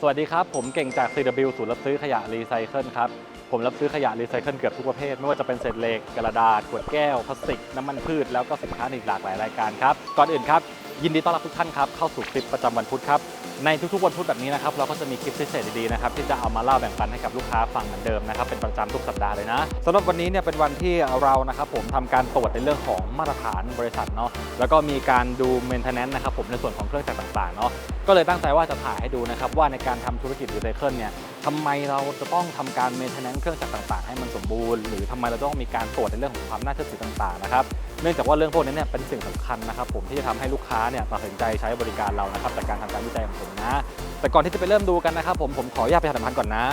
สวัสดีครับ ผมเก่งจาก CW ศูนย์รับซื้อขยะรีไซเคิลครับ ผมรับซื้อขยะรีไซเคิลเกือบทุกประเภท ไม่ว่าจะเป็นเศษเหล็ก กระดาษ ขวดแก้ว พลาสติก น้ำมันพืช แล้วก็สินค้าอีกหลากหลายรายการครับ ก่อนอื่นครับ ยินดีต้อนรับทุกท่านครับเข้าสู่คลิปประจำวันพุธครับในทุกๆวันพุธแบบนี้นะครับเราก็จะมีคลิปพิเศษดีๆนะครับที่จะเอามาเล่าแบ่งปันให้กับลูกค้าฟังเหมือนเดิมนะครับเป็นประจำทุกสัปดาห์เลยนะสำหรับวันนี้เนี่ยเป็นวันที่เรานะครับผมทำการตรวจในเรื่องของมาตรฐานบริษัทเนาะแล้วก็มีการดูเมนเทนแนนซ์นะครับผมในส่วนของเครื่องจักรต่างๆเนาะก็เลยตั้งใจว่าจะถ่ายให้ดูนะครับว่าในการทำธุรกิจรีไซเคิลเนี่ยทำไมเราจะต้องทำการเมนเทนแนนซ์เครื่องจักรต่างๆ ให้มันสมบูรณ์ หรือทำไมเราต้องมีการตรวจในเรื่องของความน่าเชื่อถือต่างๆนะครับ เนื่องจากว่าเรื่องพวกนี้เนี่ยเป็นสิ่งสำคัญนะครับผมที่จะทำให้ลูกค้าเนี่ยตัดสินใจใช้บริการเรานะครับจากการทำการวิจัยของผมนะ แต่ก่อนที่จะไปเริ่มดูกันนะครับผมผมขออนุญาตประชาสัมพันธ์ก่อนนะ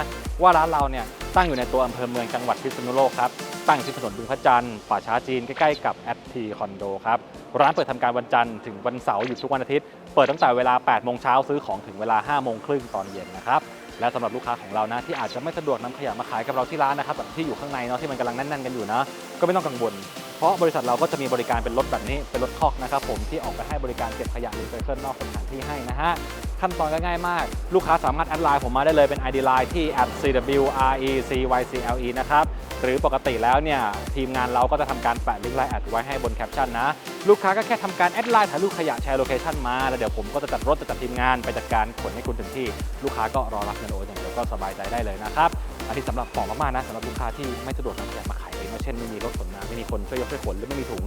ว่าร้านเราเนี่ยตั้งอยู่ในตัวอำเภอเมืองจังหวัดพิษณุโลกครับตั้งที่ถนนบึงพระจันทร์ป่าช้าจีนใกล้ๆกับแอปทีคอนโดครับร้านเปิดทำการวันจันทร์ถึงวันเสาร์หยุดทุกวันอาทิตย์เปิดตั้งแต่เวลา8โมงเช้าซื้อของถึงเวลา5โมงครึ่งตอนเย็นนะครับ และสำหรับลูกค้าของเรานะที่อาจจะไม่สะดวกนำขยะมาขายกับเราที่ร้านนะครับแบบที่อยู่ข้างในเนาะที่มันกำลังแน่นๆกันอยู่นะ ก็ไม่ต้องกังวล เพราะบริษัทเราก็จะมีบริการเป็นรถแบบนี้เป็นรถคอกนะครับผมที่ออกไปให้บริการเก็บขยะรีไซเคิลนอกสถานที่ให้นะฮะ ขั้นตอนก็ง่ายมาก ลูกค้าสามารถแอดไลน์ผมมาได้เลยเป็น ID Line ที่ @cwrecycle นะครับ หรือปกติแล้วเนี่ย ทีมงานเราก็จะทำการแปะลิงก์ไลน์แอดไว้ให้บนแคปชั่นนะ ลูกค้าก็แค่ทำการแอดไลน์ถ่ายรูปขยะแชร์โลเคชั่นมา แล้วเดี๋ยวผมก็จะจัดรถจะจัดทีมงานไปจัดการขนให้คุณถึงที่ ลูกค้าก็รอรับเงินโอนอย่างเดียวก็สบายใจได้เลยนะครับ อันนี้สำหรับของมากๆนะสำหรับลูกค้าที่ไม่สะดวกนำขยะมาขายเองเช่นไม่มีรถขนมาไม่มีคนช่วยยกช่วยขนหรือไม่มีถุง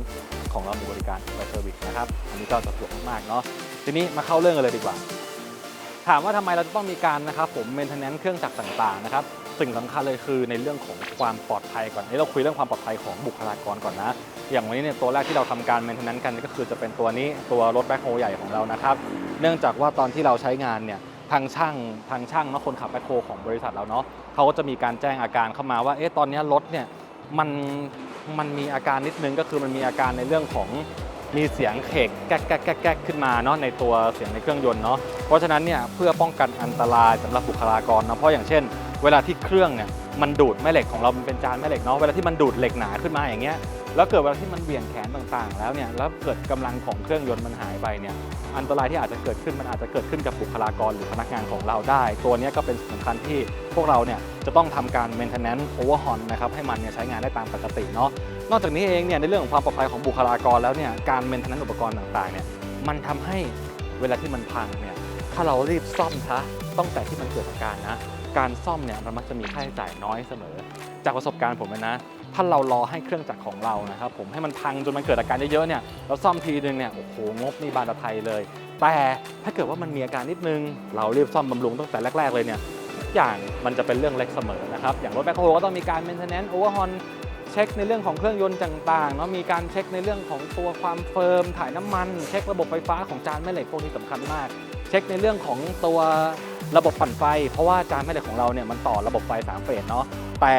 ของเรามีบริการไวเซอร์วิสนะครับอันนี้ก็สะดวกมากๆเนาะทีนี้มาเข้าเรื่องกันเลยดีกว่า ถามว่าทำไมเราจะต้องมีการนะครับผมเมนเทนแนนซ์เครื่องจักรต่างๆนะครับสิ่งสำคัญเลยคือในเรื่องของความปลอดภัยก่อนนี้เราคุยเรื่องความปลอดภัยของบุคลากรก่อนนะ อย่างวันนี้เนี่ยตัวแรกที่เราทำการเมนเทนแนนซ์กันก็คือจะเป็นตัวนี้ตัวรถแบ็คโฮใหญ่ของเรานะครับ เนื่องจากว่าตอนที่เราใช้งานเนี่ยทางช่างทางช่างเนาะคนขับแบ็คโฮของบริษัทเราเนาะเขาก็จะมีการแจ้งอาการเข้ามาว่าเอ๊ะตอนนี้รถเนี่ยมันมันมีอาการนิดนึงก็คือมันมีอาการในเรื่องของ มีเสียงเขกแก๊กแก๊กแก๊กขึ้นมาเนาะในตัวเสียงในเครื่องยนต์เนาะเพราะฉะนั้นเนี่ยเพื่อป้องกันอันตรายสำหรับบุคลากรเนาะเพราะอย่างเช่น เวลาที่เครื่องเนี่ยมันดูดแม่เหล็กของเรามันเป็นจานแม่เหล็กเนาะเวลาที่มันดูดเหล็กหนาขึ้นมาอย่างเงี้ย แล้วเกิดเวลาที่มันเบี่ยงแขนต่างๆ แล้วเนี่ยแล้วเกิดกำลังของเครื่องยนต์มันหายไปเนี่ยอันตรายที่อาจจะเกิดขึ้นมันอาจจะเกิดขึ้นกับบุคลากรหรือพนักงานของเราได้ ตัวนี้ก็เป็นสิ่งสำคัญที่พวกเราเนี่ยจะต้องทำการ maintenance overhaul นะครับให้มันเนี่ยใช้งานได้ตามปกติเนาะนอกจากนี้เองเนี่ยในเรื่องของความปลอดภัยของบุคลากรแล้วเนี่ยการเมนเทนแนนซ์อุปกรณ์ต่างๆเนี่ยมันทำให้เวลาที่มันพังเนี่ยถ้าเรารีบซ่อมซะต้องแต่ที่มันเกิดอาการนะการซ่อมเนี่ยมันมักจะมีค่าใช้จ่ายน้อยเสมอ จากประสบการณ์ผมนะ ถ้าเรารอให้เครื่องจักรของเรานะครับผมให้มันพังจนมันเกิดอาการเยอะๆเนี่ยเราซ่อมทีนึงเนี่ยโอ้โหงบนี่บานตะไทยเลย แต่ถ้าเกิดว่ามันมีอาการนิดนึง เราเรียบซ่อมบำรุงตั้งแต่แรก ๆเลยเนี่ยทุกอย่างมันจะเป็นเรื่องเล็กเสมอนะครับอย่างรถแบ็คโฮก็ต้องมีการเมนเทนแนนซ์โอเวอร์ฮอนเช็คในเรื่องของเครื่องยนต์ต่างๆเนาะมีการเช็คในเรื่องของตัวความเฟิร์มถ่ายน้ำมัน เช็คระบบไฟฟ้าของจานแม่เหล็กพวกนี้สำคัญมาก เช็คในเรื่องของตัวระบบปั่นไฟ เพราะว่าจานแม่เหล็กของเราเนี่ยมันต่อระบบไฟ3เฟสเนาะแต่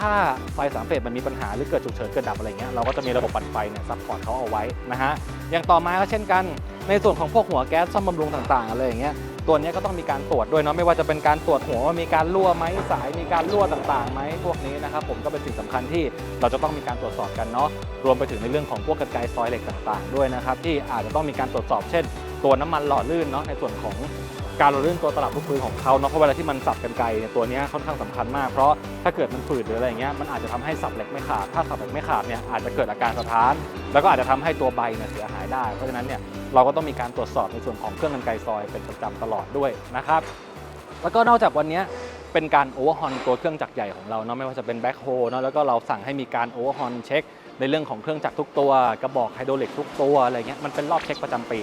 ถ้าไฟ3เฟสมันมีปัญหาหรือเกิดฉุกเฉินเกิดดับอะไรเงี้ยเราก็จะมีระบบปั่นไฟเนี่ยซัพพอร์ตเขาเอาไว้นะฮะอย่างต่อมาก็เช่นกัน ในส่วนของพวกหัวแก๊สซ่อมบำรุงต่างๆอะไรอย่างเงี้ยตัวนี้ก็ต้องมีการตรวจด้วยเนาะไม่ว่าจะเป็นการตรวจหัวว่ามีการรั่วไหมสายมีการรั่วต่างๆไหมพวกนี้นะครับผมก็เป็นสิ่งสำคัญที่เราจะต้องมีการตรวจสอบกันเนาะรวมไปถึงในเรื่องของพวกกรรไกรซอยเหล็กต่าง ๆ ด้วยนะครับที่อาจจะต้องมีการตรวจสอบเช่น ตัวน้ำมันหล่อลื่นเนาะในส่วนของ การหล่อลื่อนตัวตลับลูกปืนของเขาเนาะเพราะเวลาที่มันสับกันไกรเนี่ยตัวนี้ค่อนข้างสำคัญมากเพราะถ้าเกิดมันฝืดหรืออะไรอย่างเงี้ยมันอาจจะทำให้สับเหล็กไม่ขาดถ้าสับเหล็กไม่ขาดเนี่ยอาจจะเกิดอาการสะท้าน แล้วก็อาจจะทำให้ตัวใบเนี่ยเสียหายได้ เพราะฉะนั้นเนี่ยเราก็ต้องมีการตรวจสอบในส่วนของเครื่องกรรไกรซอยเป็นประจำตลอดด้วยนะครับแล้วก็นอกจากวันนี้เป็นการโอเวอร์ฮอนตัวเครื่องจักรใหญ่ของเราเนาะไม่ว่าจะเป็นแบ็คโฮเนาะแล้วก็เราสั่งให้มีการโอเวอร์ฮอนเช็ค ในเรื่องของเครื่องจักรทุกตัวกระบอกไฮดรอลิกทุกตัวอะไรเงี้ยมันเป็นรอบเช็คประจำปี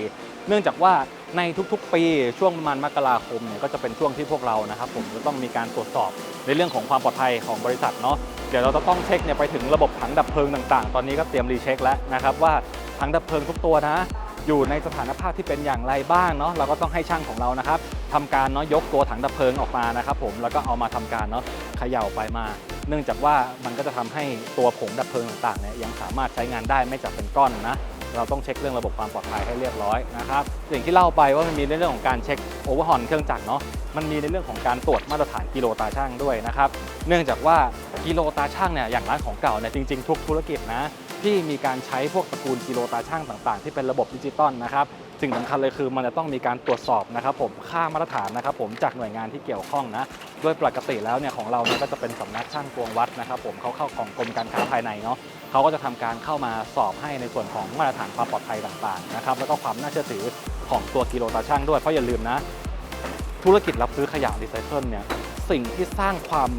เนื่องจากว่าในทุกๆ ปีช่วงประมาณมกราคมเนี่ยก็จะเป็นช่วงที่พวกเรานะครับผมจะต้องมีการตรวจสอบในเรื่องของความปลอดภัยของบริษัทเนาะเดี๋ยวเราจะต้องเช็คเนี่ยไปถึงระบบถังดับเพลิงต่างๆ ตอนนี้ก็เตรียมรีเช็คแล้วนะครับว่าถังดับเพลิงทุกตัวนะอยู่ในสถานภาพที่เป็นอย่างไรบ้างเนาะเราก็ต้องให้ช่างของเรานะครับทำการเนาะยกตัวถังดับเพลิงออกมานะครับผมแล้วก็เอามาทำการเนาะเขย่าไปมา เนื่องจากว่ามันก็จะทำให้ตัวผงดับเพลิงต่างๆเนี่ยยังสามารถใช้งานได้ไม่จับเป็นก้อนนะเราต้องเช็คเรื่องระบบความปลอดภัยให้เรียบร้อยนะครับอย่างที่เล่าไปว่ามันมีในเรื่องของการเช็คโอเวอร์ฮอนเครื่องจักรเนาะมันมีในเรื่องของการตรวจมาตรฐานกิโลตาช่างด้วยนะครับเนื่องจากว่ากิโลตาช่างเนี่ยอย่างร้านของเก่าเนี่ยจริงๆทุกธุรกิจนะที่มีการใช้พวกตระกูลกิโลตาช่างต่าง ๆ ที่เป็นระบบดิจิตอลนะครับ สิ่งสำคัญเลยคือมันจะต้องมีการตรวจสอบนะครับผมค่ามาตรฐานนะครับผมจากหน่วยงานที่เกี่ยวข้องนะโดยปกติแล้วเนี่ยของเราเนี่ยก็จะเป็นสำนักช่างตวงวัดนะครับผมเขาเข้าของกรมการค้าภายในเนาะเขาก็จะทำการเข้ามาสอบให้ในส่วนของมาตรฐานความปลอดภัยต่างๆนะครับแล้วก็ความน่าเชื่อถือของตัวกิโลตาช่างด้วยเพราะอย่าลืมนะ ธุรกิจรับซื้อขยะรีไซเคิลเนี่ยสิ่งที่สร้างความ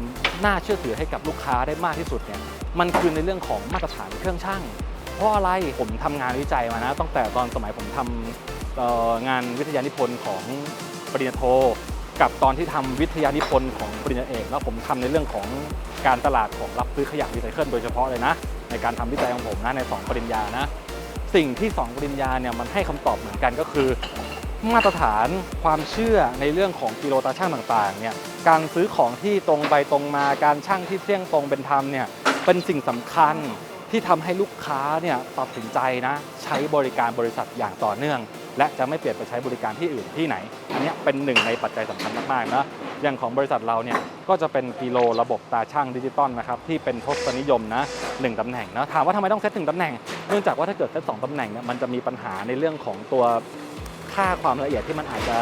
น่าเชื่อถือให้กับลูกค้าได้มากที่สุดเนี่ยมันคือในเรื่องของมาตรฐานเครื่องช่าง เพราะอะไรผมทำงานวิจัยมานะ ตั้งแต่ตอนสมัยผมทำงานวิทยานิพนธ์ของปริญญาโท กับตอนที่ทำวิทยานิพนธ์ของปริญญาเอกแล้วผมทำในเรื่องของการตลาดของรับซื้อขยะรีไซเคิลโดยเฉพาะเลยนะ ในการทำวิจัยของผมนะใน 2 ปริญญานะ สิ่งที่ 2 ปริญญาเนี่ยมันให้คำตอบเหมือนกันก็คือ มาตรฐานความเชื่อในเรื่องของกิโลตาช่างต่างๆเนี่ยการซื้อของที่ตรงไปตรงมาการช่างที่เที่ยงตรงเป็นธรรมเนี่ยเป็นสิ่งสำคัญ ที่ทำให้ลูกค้าเนี่ยตัดสินใจนะใช้บริการบริษัทอย่างต่อเนื่อง และจะไม่เปลี่ยนไปใช้บริการที่อื่นที่ไหน อันนี้เป็นหนึ่งในปัจจัยสำคัญมากๆนะอย่างของบริษัทเราเนี่ยก็จะเป็นกิโลระบบตาช่างดิจิตอลนะครับที่เป็นทศนิยมนะหนึ่งตำแหน่งนะถามว่าทำไมต้องเซตถึงตำแหน่ง เนื่องจากว่าถ้าเกิดเซตสองตำแหน่งเนี่ยมันจะมีปัญหาในเรื่องของตัว ค่าความละเอียดที่มันอาจจะ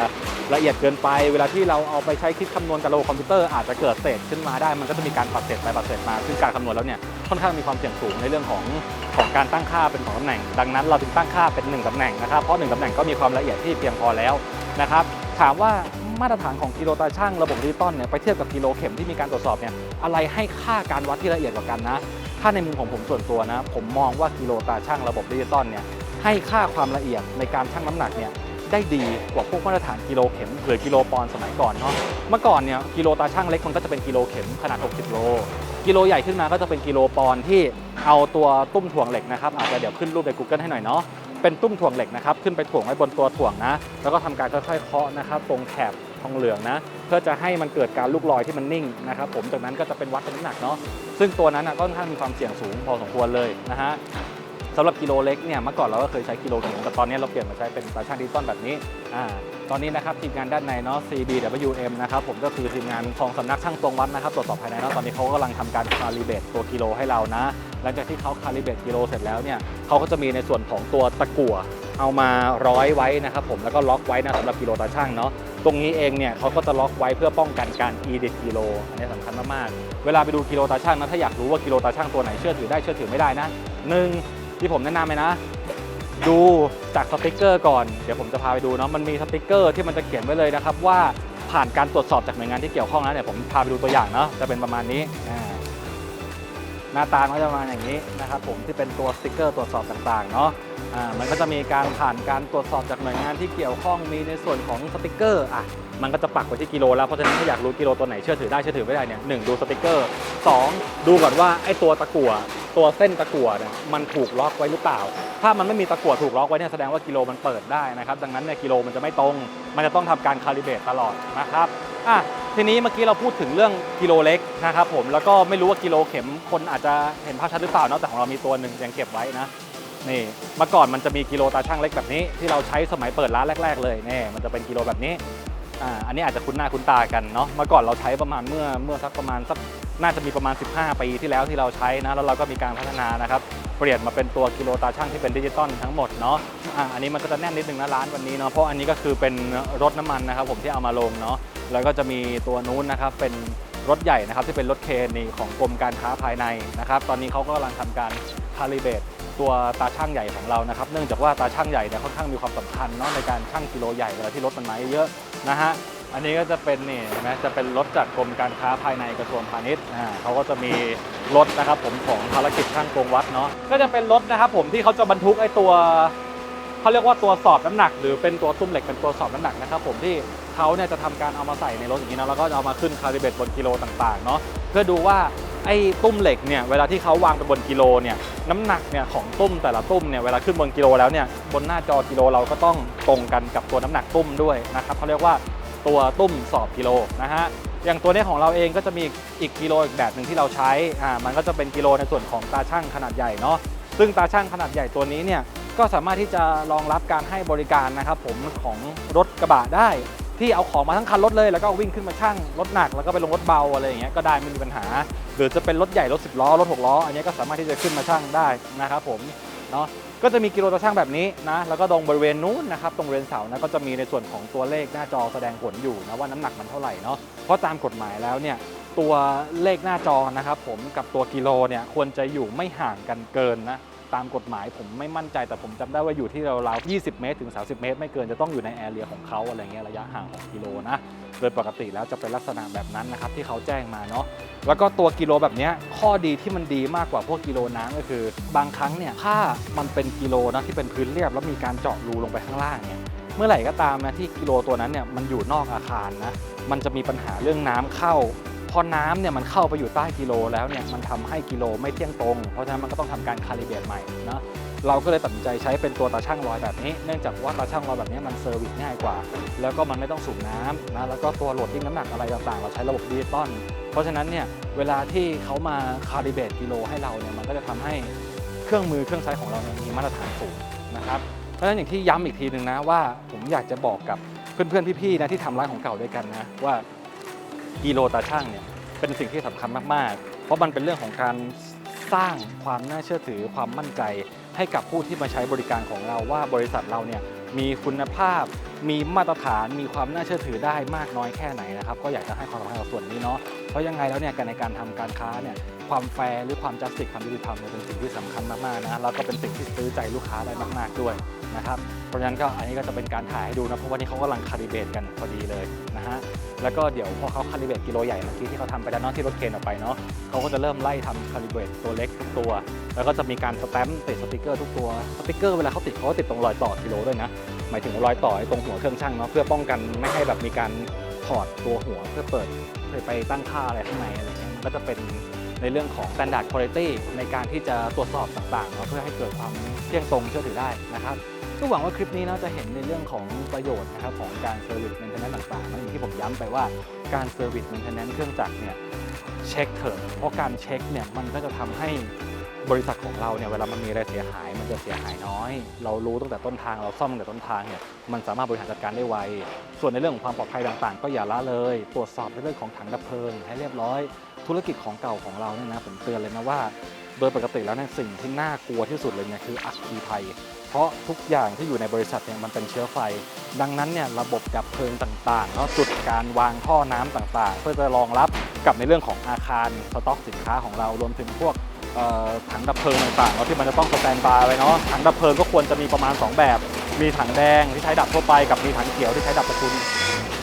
ละเอียดเกินไป เวลาที่เราเอาไปใช้คิดคำนวณกับระบบคอมพิวเตอร์อาจจะเกิดเศษขึ้นมาได้ มันก็จะมีการปัดเศษไปปัดเศษมา ซึ่งการคำนวณแล้วเนี่ยค่อนข้างมีความเสี่ยงสูงในเรื่องของของการตั้งค่าเป็นสองตำแหน่ง ดังนั้นเราถึงตั้งค่าเป็นหนึ่งตำแหน่งนะครับ เพราะหนึ่งตำแหน่งก็มีความละเอียดที่เพียงพอแล้วนะครับ ถามว่ามาตรฐานของกิโลตาช่างระบบดิจิตอลเนี่ยไปเทียบกับกิโลเข็มที่มีการตรวจสอบเนี่ยอะไรให้ค่าการวัดที่ละเอียดกว่ากันนะ ถ้าในมุมของผมส่วนตัวนะ ผมมองว่ากิโลตาช่างระบบดิจิตอลเนี่ยให้ค่าความละเอียดในการชั่งน้ำหนักเนี่ย ได้ดีกว่าพวกมาตรฐานกิโลเข็มหรือกิโลปอนสมัยก่อนเนาะเมื่อก่อนเนี่ยกิโลตาช่างเล็กมันก็จะเป็นกิโลเข็มขนาด 60 โล กิโลใหญ่ขึ้นมาก็จะเป็นกิโลปอนที่เอาตัวตุ้มถ่วงเหล็กนะครับอาจจะเดี๋ยวขึ้นรูปใน Google ให้หน่อยเนาะเป็นตุ้มถ่วงเหล็กนะครับขึ้นไปถ่วงไว้บนตัวถ่วงนะ แล้วก็ทำการค่อยๆเคาะนะครับตรงแถบทองเหลืองนะ เพื่อจะให้มันเกิดการลูกลอยที่มันนิ่งนะครับผมจากนั้นก็จะเป็นวัดเป็นน้ำหนักเนาะซึ่งตัวนั้นก็ค่อนข้างมีความเสี่ยงสูงพอสมควรเลยนะฮะ สำหรับกิโลเล็กเนี่ยเมื่อก่อนเราก็เคยใช้กิโลเข็มแต่ตอนนี้เราเปลี่ยนมาใช้เป็นตาช่างดิจิตอลแบบนี้อ่าตอนนี้นะครับทีมงานด้านในเนาะ CBWM นะครับผมก็คือทีมงานของสำนักช่างตวงวัดนะครับตรวจสอบภายในเนาะตอนนี้เขากำลังทำการคาลิเบตตัวกิโลให้เรานะ หลังจากที่เขาคาลิเบตกิโลเสร็จแล้วเนี่ยเขาก็จะมีในส่วนของตัวตะกั่วเอามาร้อยไว้นะครับผมแล้วก็ล็อกไว้นะสำหรับกิโลตาช่างเนาะตรงนี้เองเนี่ยเขาก็จะล็อกไว้เพื่อป้องกันการ edit กิโลอันนี้สำคัญมากๆเวลาไปดูกิโลตาช่างนะถ้าอยากรู้ว่ากิโลตาช่างตัวไหนเชื่อถือได้เชื่อถือไม่ได้นะหนึ่ง ที่ผมแนะนำเลยนะ ดูจากสติกเกอร์ก่อน เดี๋ยวผมจะพาไปดูเนาะมันมีสติกเกอร์ที่มันจะเขียนไว้เลยนะครับว่าผ่านการตรวจสอบจากหน่วยงานที่เกี่ยวข้องนะเดี๋ยวผมพาไปดูตัวอย่างเนาะจะเป็นประมาณนี้อ่า หน้าตาก็จะมาอย่างนี้นะครับผมที่เป็นตัวสติกเกอร์ตรวจสอบต่างๆเนาะอ่ามันก็จะมีการผ่านการตรวจสอบจากหน่วยงานที่เกี่ยวข้องมีในส่วนของสติกเกอร์อะมันก็จะปักไว้ที่กิโลแล้วเพราะฉะนั้นถ้าอยากรู้กิโลตัวไหนเชื่อถือได้เชื่อถือไม่ได้เนี่ยหนึ่งดูสติกเกอร์สองดูก่อนว่าไอ้ตัวตะกั่วตัวเส้นตะกั่วเนี่ยมันถูกล็อกไว้หรือเปล่า ถ้ามันไม่มีตะกั่วถูกล็อกไว้เนี่ยแสดงว่ากิโลมันเปิดได้นะครับดังนั้นเนี่ยกิโลมันจะไม่ตรง มันจะต้องทำการคาลิเบรตตลอดนะครับ อะทีนี้เมื่อกี้เราพูดถึงเรื่องกิโลเล็กนะครับผมแล้วก็ไม่รู้ว่ากิโลเข็มคนอาจจะเห็นภาพชัดหรือเปล่าเนาะแต่ของเรามีตัวหนึ่งยังเก็บไว้นะนี่เมื่อก่อนมันจะมีกิโลตาช่างเล็กแบบนี้ ที่เราใช้สมัยเปิดร้านแรก ๆ เลยนี่มันจะเป็นกิโลแบบนี้อ่าอันนี้อาจจะคุ้นหน้าคุ้นตากันเนาะเมื่อก่อนเราใช้ประมาณเมื่อเมื่อสักประมาณสักน่าจะมีประมาณ 15 ปีที่แล้วที่เราใช้นะแล้วเราก็มีการพัฒนานะครับเปลี่ยนมาเป็นตัวกิโลตาช่างที่เป็นดิจิตอลทั้งหมดเนาะอ่าอันนี้มันก็จะแน่นนิดนึงนะร้านวันนี้เนาะเพราะอันนี้ก็คือเป็นรถน้ำมันนะครับผมที่เอามาลงเนาะ แล้วก็จะมีตัวนู้นนะครับเป็นรถใหญ่นะครับที่เป็นรถเคนนี่ของกรมการค้าภายในนะครับ ตอนนี้เขาก็กำลังทำการคาลิเบตตัวตาช่างใหญ่ของเรานะครับ เนื่องจากว่าตาช่างใหญ่เนี่ยค่อนข้างมีความสำคัญเนาะในการช่างกิโลใหญ่เวลาที่รถมันมาเยอะนะฮะอันนี้ก็จะเป็นนี่เห็นไหมจะเป็นรถจากกรมการค้าภายในกระทรวงพาณิชย์อ่าเขาก็จะมีรถนะครับผมของภารกิจช่างกงวัดเนาะก็จะเป็นรถนะครับผมที่เขาจะบรรทุกไอ้ตัวเขาเรียกว่าตัวสอบน้ำหนัก หรือเป็นตัวตุ้มเหล็กเป็นตัวสอบน้ำหนักนะครับผมที่ เขาเนี่ยจะทำการเอามาใส่ในรถอย่างนี้นะแล้วก็เอามาขึ้นคาลิเบตบนกิโลต่างๆเนาะเพื่อดูว่าไอ้ตุ้มเหล็กเนี่ยเวลาที่เขาวางไปบนกิโลเนี่ยน้ำหนักเนี่ยของตุ้มแต่ละตุ้มเนี่ยเวลาขึ้นบนกิโลแล้วเนี่ยบนหน้าจอกิโลเราก็ต้องตรงกันกับตัวน้ำหนักตุ้มด้วยนะครับเขาเรียกว่าตัวตุ้มสอบกิโลนะฮะอย่างตัวนี้ของเราเองก็จะมีอีกกิโลอีกแบบหนึ่งที่เราใช้อ่ามันก็จะเป็นกิโลในส่วนของตาช่างขนาดใหญ่เนาะซึ่งตาช่างขนาดใหญ่ตัวนี้เนี่ยก็สามารถที่จะรองรับการให้บริการนะครับผมของรถกระบะได้ ที่เอาของมาทั้งคันรถเลยแล้วก็วิ่งขึ้นมาชั่งรถหนักแล้วก็ไปลงรถเบาอะไรอย่างเงี้ยก็ได้ไม่มีปัญหา หรือจะเป็นรถใหญ่รถ10ล้อรถ6ล้ออันนี้ก็สามารถที่จะขึ้นมาชั่งได้นะครับผมเนาะก็จะมีกิโลตาชั่งแบบนี้นะแล้วก็ตรงบริเวณนู้นนะครับตรงบริเวณเสานะก็จะมีในส่วนของตัวเลขหน้าจอแสดงผลอยู่นะว่าน้ำหนักมันเท่าไหร่เนาะเพราะตามกฎหมายแล้วเนี่ยตัวเลขหน้าจอนะครับผมกับตัวกิโลเนี่ยควรจะอยู่ไม่ห่างกันเกินนะ ตามกฎหมายผมไม่มั่นใจแต่ผมจำได้ว่าอยู่ที่ราวๆ20 เมตรถึง 30 เมตร ไม่เกินจะต้องอยู่ในแอเรียของเขาอะไรเงี้ยระยะห่างของกิโลนะโดยปกติแล้วจะเป็นลักษณะแบบนั้นนะครับที่เขาแจ้งมาเนาะแล้วก็ตัวกิโลแบบเนี้ยข้อดีที่มันดีมากกว่าพวกกิโลน้ำก็คือ บางครั้งเนี่ยถ้ามันเป็นกิโลนะที่เป็นพื้นเรียบแล้วมีการเจาะรูลงไปข้างล่างเนี่ยเมื่อไหร่ก็ตามนะที่กิโลตัวนั้นเนี่ยมันอยู่นอกอาคารนะมันจะมีปัญหาเรื่องน้ำเข้า อน้ำเนี่ยมันเข้าไปอยู่ใต้กิโลแล้วเนี่ยมันทำให้กิโลไม่เที่ยงตรง เพราะฉะนั้นมันก็ต้องทำการคาลิเบตใหม่นะเราก็เลยตัดสินใจใช้เป็นตัวตาช่างลอยแบบนี้ เนื่องจากว่าตาช่างลอยแบบนี้มันเซอร์วิสง่ายกว่า แล้วก็มันไม่ต้องสูบน้ำนะแล้วก็ตัวโหลดดิ้งน้ำหนักอะไรต่างๆ เราใช้ระบบดิจิตอลเพราะฉะนั้นเนี่ยเวลาที่เขามาคาลิเบตกิโลให้เราเนี่ยมันก็จะทำให้เครื่องมือเครื่องใช้ของเราเนี่ยมีมาตรฐานสูงนะครับเพราะฉะนั้นอย่างที่ย้ำอีกทีหนึ่งนะว่าผมอยากจะบอกกับเพื่อนๆพี่ๆนะที่ทำร้านของเก่าด้วยกันนะว่า กิโลตาช่างเนี่ยเป็นสิ่งที่สำคัญมากๆ เพราะมันเป็นเรื่องของการสร้างความน่าเชื่อถือความมั่นใจ ให้กับผู้ที่มาใช้บริการของเราว่าบริษัทเราเนี่ยมีคุณภาพ มีมาตรฐาน มีความน่าเชื่อถือได้มากน้อยแค่ไหนนะครับ ก็อยากจะให้ความสำคัญกับส่วนนี้เนาะ เพราะยังไงแล้วเนี่ยการในการทำการค้าเนี่ยความแฟร์หรือความจัสติกความยุติธรรมเนี่ยเป็นสิ่งที่สำคัญมากๆนะแล้วก็เป็นสิ่งที่ซื้อใจลูกค้าได้มากๆด้วยนะครับ เพราะฉะนั้นก็อันนี้ก็จะเป็นการถ่ายให้ดูนะ เพราะวันนี้เขากำลังคาลิเบตกันพอดีเลยนะฮะ แล้วก็เดี๋ยวพอเขาคาลิเบตกิโลใหญ่เมื่อกี้ที่เขาทำไปแล้วเนาะที่รถเคนออกไปเนาะเขาก็จะเริ่มไล่ทำคาลิเบตตัวเล็กทุกตัว แล้วก็จะมีการสแตมป์ติดสติกเกอร์ทุกตัวสติกเกอร์เวลาเขาติดเขาก็ติดตรงรอยต่อกิโลด้วยนะหมายถึงรอยต่อตรงหัวเครื่องช่างเนาะเพื่อป้องกันไม่ให้แบบมีการถอดตัวหัวเพื่อเปิดเพื่อไปตั้งค่าอะไรข้างในอะไรเงี้ยมันก็จะเป็นในเรื่องของ standard quality ในการที่จะตรวจสอบต่างๆเนาะเพื่อให้เกิดความเที่ยงตรงเชื่อถือได้นะครับ ก็หวังว่าคลิปนี้เนาะจะเห็นในเรื่องของประโยชน์นะครับของการ service maintenance ต่างๆนะอย่างที่ผมย้ำไปว่าการ service maintenance เครื่องจักรเนี่ยเช็คเถอะเพราะการเช็คเนี่ยมันก็จะทำให้บริษัทของเราเนี่ยเวลามันมีอะไรเสียหาย มันจะเสียหายน้อย เรารู้ตั้งแต่ต้นทางเราซ่อมตั้งแต่ต้นทางเนี่ยมันสามารถบริหารจัดการได้ไว ส่วนในเรื่องของความปลอดภัยต่างๆ ก็อย่าละเลย ตรวจสอบในเรื่องของถังดับเพลิงให้เรียบร้อย ธุรกิจของเก่าของเราเนี่ยนะผมเตือนเลยนะว่า โดยปกติแล้วเนี่ยสิ่งที่น่ากลัวที่สุดเลยเนี่ยคืออัคคีภัย เพราะทุกอย่างที่อยู่ในบริษัทเนี่ยมันเป็นเชื้อไฟ ดังนั้นเนี่ยระบบดับเพลิงต่างๆแล้วจุดการวางท่อน้ำต่างๆ เพื่อจะรองรับกับในเรื่องของอาคารสต็อกสินค้าของเรารวมถึงพวกถังดับเพลิงต่างๆเนาะที่มันจะต้องสแตนบายไว้เนาะถังดับเพลิงก็ควรจะมีประมาณ 2 แบบ มีถังแดงที่ใช้ดับทั่วไปกับมีถังเขียวที่ใช้ดับตระกูล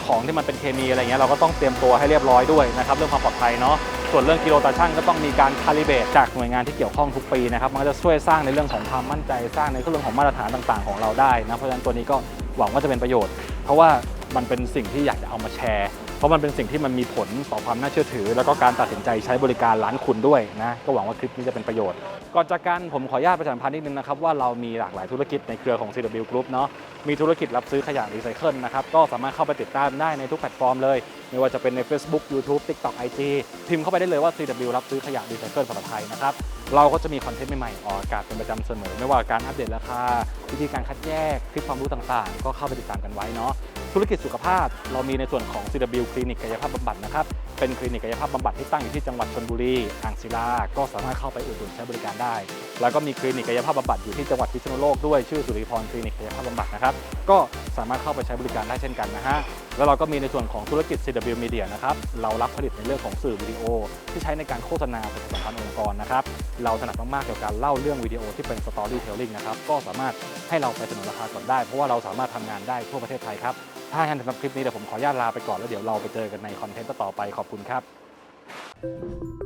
ของที่มันเป็นเคมีอะไรเงี้ยเราก็ต้องเตรียมตัวให้เรียบร้อยด้วยนะครับเรื่องความปลอดภัยเนาะ ส่วนเรื่องกิโลตาชั่งก็ต้องมีการคาลิเบรตจากหน่วยงานที่เกี่ยวข้องทุกปีนะครับมันก็จะช่วยสร้างในเรื่องของความมั่นใจ สร้างในเรื่องของมาตรฐานต่างๆ ของเราได้นะเพราะฉะนั้นตัวนี้ก็หวังว่าจะเป็นประโยชน์ เพราะว่ามันเป็นสิ่งที่อยากจะเอามาแชร์ ราะมันเป็นสิ่งที่มันมีผลต่อความน่าเชื่อถือ แล้วก็การตัดสินใจใช้บริการร้านคุณด้วยนะก็หวังว่าคลิปนี้จะเป็นประโยชน์ก่อนจากกันผมขออนุญาตประชาสัมพันธ์นิดนึงนะครับว่าเรามีหลากหลายธุรกิจในเครือของ CW Group เนาะมีธุรกิจรับซื้อขยะรีไซเคิลนะครับก็สามารถเข้าไปติดตามได้ในทุกแพลตฟอร์มเลย ไม่ว่าจะเป็นใน Facebook YouTube TikTok IG พิมพ์เข้าไปได้เลยว่า CW รับซื้อขยะรีไซเคิลภาษาไทยนะครับเราก็จะมีคอนเทนต์ใหม่ๆออกอากาศเป็นประจำเสมอ ไม่ว่าการอัปเดตราคาวิธีการคัดแยกคลิปความรู้ต่างๆ ก็เข้าไปติดตามกันไว้เนาะ ธุรกิจสุขภาพ เรามีในส่วนของ CW คลินิกกายภาพบำบัดนะครับ เป็นคลินิกกายภาพบำบัดที่ตั้งอยู่ที่จังหวัดชลบุรีอ่างศิลา ก็สามารถเข้าไปอุดหนุนใช้บริการได้ แล้วก็มีคลินิกกายภาพบำบัดอยู่ที่จังหวัดพิษณุโลกด้วยชื่อสุริพรคลินิกกายภาพบำบัดนะครับก็สามารถเข้าไปใช้บริการได้เช่นกันนะฮะแล้วเราก็มีในส่วนของธุรกิจ CW Media นะครับเรารับผลิตในเรื่องของสื่อวิดีโอ ที่ใช้ในการโฆษณาประชาสัมพันธ์องค์กรนะครับเราถนัดมากๆเกี่ยวกับการเล่าเรื่องวิดีโอที่เป็น storytelling นะครับก็สามารถให้เราไปเสนอราคาก่อนได้ เพราะว่าเราสามารถทำงานได้ทั่วประเทศไทยครับถ้าอย่างนั้นสำหรับคลิปนี้เดี๋ยวผมขออนุญาตลาไปก่อนแล้วเดี๋ยวเราไปเจอกันในคอนเทนต์ต่อไปขอบคุณครับ